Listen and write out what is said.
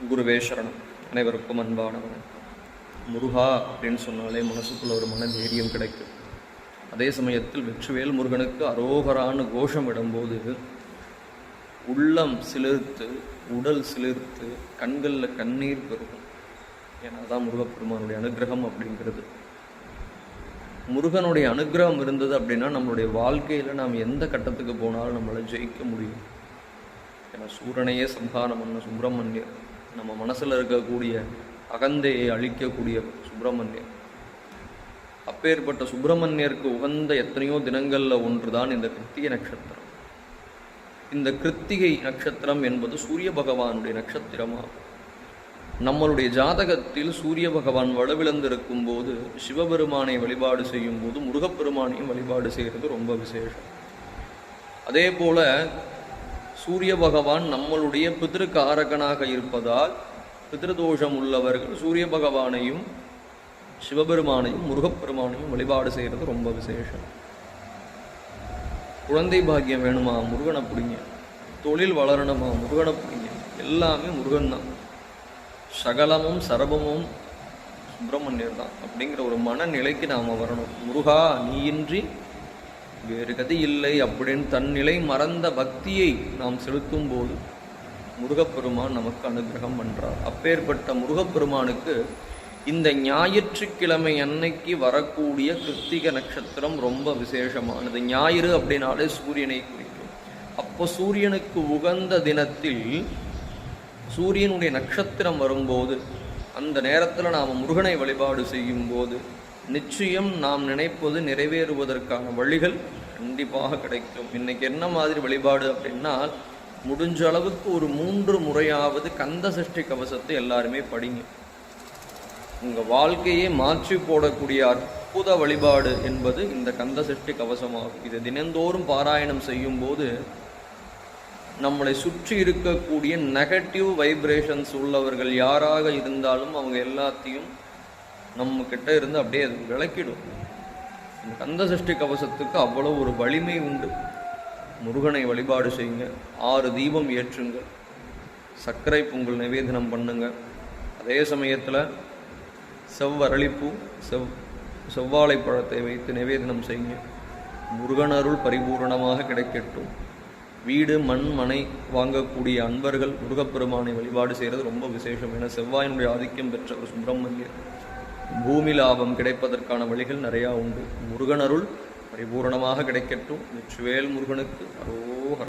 குருவே சரணம். அனைவருக்கும் அன்பானவன். முருகா அப்படின்னு சொன்னாலே மனசுக்குள்ள ஒரு மன தைரியம் கிடைக்கும். அதே சமயத்தில் வெற்றிவேல் முருகனுக்கு அரோகரான கோஷம் இடும்போது உள்ளம் சிலிர்த்து உடல் சிலிர்த்து கண்களில் கண்ணீர் பெருகும். ஏன்னா தான் முருகப்பெருமானுடைய அனுகிரகம் அப்படிங்கிறது. முருகனுடைய அனுகிரகம் இருந்தது அப்படின்னா நம்மளுடைய வாழ்க்கையில் நாம் எந்த கட்டத்துக்கு போனாலும் நம்மளை ஜெயிக்க முடியும். ஏன்னா சூரனையே சம்ஹானம் பண்ண சுப்பிரமணியர் நம்ம மனசில் இருக்கக்கூடிய அகந்தையை அழிக்கக்கூடிய சுப்பிரமணியர் அப்பேற்பட்ட சுப்பிரமணியருக்கு உகந்த எத்தனையோ தினங்களில் ஒன்று தான் இந்த கிருத்திகை நட்சத்திரம். இந்த கிருத்திகை நட்சத்திரம் என்பது சூரிய பகவானுடைய நட்சத்திரமாகும். நம்மளுடைய ஜாதகத்தில் சூரிய பகவான் வலுவிழந்திருக்கும் போது சிவபெருமானை வழிபாடு செய்யும் போது முருகப்பெருமானையும் வழிபாடு செய்கிறது ரொம்ப விசேஷம். அதே போல சூரிய பகவான் நம்மளுடைய பித்திருக்காரகனாக இருப்பதால் பிதிருதோஷம் உள்ளவர்கள் சூரிய பகவானையும் சிவபெருமானையும் முருகப்பெருமானையும் வழிபாடு செய்கிறது ரொம்ப விசேஷம். குழந்தை பாக்கியம் வேணுமா? முருகனை பிடிங்க. தொழில் வளரணுமா? முருகனை பிடிங்க. எல்லாமே முருகன் தான். சகலமும் சரபமும் சுப்பிரமணியர் தான். அப்படிங்கிற ஒரு மனநிலைக்கு நாம் வரணும். முருகா நீயின்றி வேறு கதை இல்லை அப்படின்னு தன்னிலை மறந்த பக்தியை நாம் செலுத்தும் போது முருகப்பெருமான் நமக்கு அனுகிரகம் பண்ணுறார் அப்பேற்பட்ட முருகப்பெருமானுக்கு இந்த ஞாயிற்றுக்கிழமை அன்னைக்கு வரக்கூடிய கிருத்திக நட்சத்திரம் ரொம்ப விசேஷமானது. ஞாயிறு அப்படின்னாலே சூரியனை குறிக்கும். அப்போ சூரியனுக்கு உகந்த தினத்தில் சூரியனுடைய நட்சத்திரம் வரும்போது அந்த நேரத்தில் நாம் முருகனை வழிபாடு செய்யும்போது நிச்சயம் நாம் நினைப்பது நிறைவேறுவதற்கான வழிகள் கண்டிப்பாக கிடைக்கும். இன்னைக்கு என்ன மாதிரி வழிபாடு அப்படின்னா முடிஞ்ச அளவுக்கு ஒரு மூன்று முறையாவது கந்த சஷ்டி கவசத்தை எல்லாருமே படிங்க. உங்கள் வாழ்க்கையே மாற்றி போடக்கூடிய அற்புத வழிபாடு என்பது இந்த கந்த சஷ்டி கவசமாகும். இது தினந்தோறும் பாராயணம் செய்யும்போது நம்மளை சுற்றி இருக்கக்கூடிய நெகட்டிவ் வைப்ரேஷன்ஸ் உள்ளவர்கள் யாராக இருந்தாலும் அவங்க எல்லாத்தையும் நம்ம கிட்ட இருந்து அப்படியே அது விளக்கிடும். இந்த கந்த சஷ்டி கவசத்துக்கு அவ்வளோ ஒரு வலிமை உண்டு. முருகனை வழிபாடு செய்யுங்க. ஆறு தீபம் ஏற்றுங்கள் சர்க்கரை பொங்கல் நிவேதனம் பண்ணுங்க. அதே சமயத்தில் செவ்வரளிப்பூ செவ் செவ்வாழை பழத்தை வைத்து நிவேதனம் செய்யுங்க. முருகன் அருள் பரிபூரணமாக கிடைக்கட்டும். வீடு மண் மனை வாங்கக்கூடிய அன்பர்கள் முருகப்பெருமானை வழிபாடு செய்கிறது ரொம்ப விசேஷம். ஏன்னா செவ்வாயினுடைய ஆதிக்கம் பெற்ற ஒரு சுப்பிரமணியர். பூமி லாபம் கிடைப்பதற்கான வழிகள் நிறையா உண்டு. முருகன் அருள் பரிபூரணமாக கிடைக்கட்டும். வெற்றிவேல் முருகனுக்கு அரோகர்